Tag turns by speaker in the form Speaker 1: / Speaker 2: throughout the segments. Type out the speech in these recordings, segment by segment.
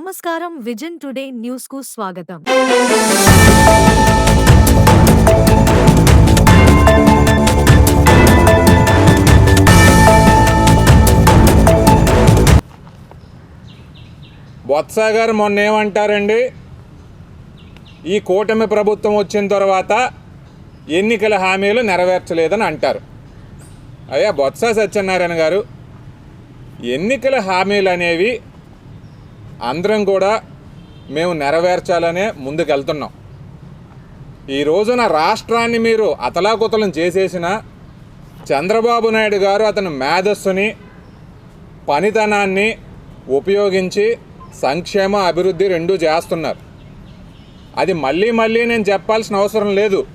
Speaker 1: నమస్కారం vision today న్యూస్కు స్వాగతం.
Speaker 2: బొత్స గారు మొన్న ఏమంటారండి ఈ కూటమి ప్రభుత్వం వచ్చిన తర్వాత ఎన్నికల హామీలు నెరవేర్చలేదని అంటారు. అయ్యా బొత్స సత్యనారాయణ గారు ఎన్నికల హామీలు అనేవి అందరం కూడా మేము నెరవేర్చాలనే ముందుకెళ్తున్నాం. ఈ రోజున రాష్ట్రాన్ని మీరు అతలాకుతలం చేసేసిన చంద్రబాబు నాయుడు గారు అతని మేధస్సుని పనితనాన్ని ఉపయోగించి సంక్షేమ అభివృద్ధి రెండూ చేస్తున్నారు. అది మళ్ళీ మళ్ళీ నేను చెప్పాల్సిన అవసరం లేదు.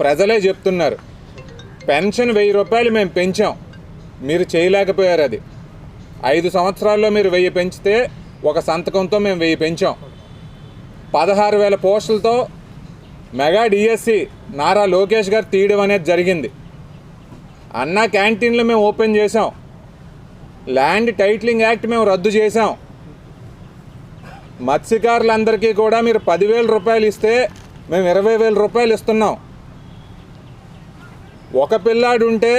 Speaker 2: ప్రజలే చెప్తున్నారు. పెన్షన్ వెయ్యి రూపాయలు మేము పెంచాం. మీరు చేయలేకపోయారు అది. ఐదు సంవత్సరాల్లో మీరు వెయ్యి పెంచితే ఒక సంతకంతో మేము వెయ్యి పెంచాం. పదహారు వేల పోస్టులతో మెగా డిఎస్సి నారా లోకేష్ గారు తీయడం అనేది జరిగింది. అన్న క్యాంటీన్లు మేము ఓపెన్ చేసాం ల్యాండ్ టైటిలింగ్ యాక్ట్ మేము రద్దు చేసాం మత్స్యకారులందరికీ కూడా మీరు పదివేల రూపాయలు ఇస్తే మేము ఇరవై వేల రూపాయలు ఇస్తున్నాం. ఒక పిల్లాడు ఉంటే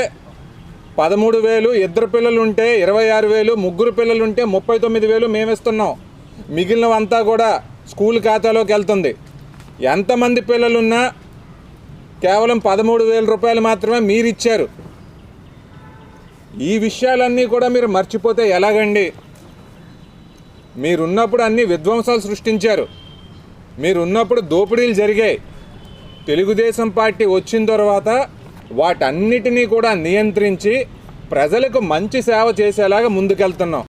Speaker 2: పదమూడు వేలు ఇద్దరు పిల్లలు ఉంటే ఇరవై ఆరు వేలు ముగ్గురు పిల్లలుంటే ముప్పై తొమ్మిది వేలు మేము ఇస్తున్నాం మిగిలినవంతా కూడా స్కూల్ ఖాతాలోకి వెళ్తుంది. ఎంతమంది పిల్లలున్నా కేవలం పదమూడు వేల రూపాయలు మాత్రమే మీరు ఇచ్చారు ఈ విషయాలన్నీ కూడా మీరు మర్చిపోతే ఎలాగండి? మీరున్నప్పుడు అన్ని విధ్వంసాలు సృష్టించారు. మీరున్నప్పుడు దోపిడీలు జరిగాయి. తెలుగుదేశం పార్టీ వచ్చిన తర్వాత వాటన్నిటినీ కూడా నియంత్రించి ప్రజలకు మంచి సేవ చేసేలాగా ముందుకెళ్తున్నాం.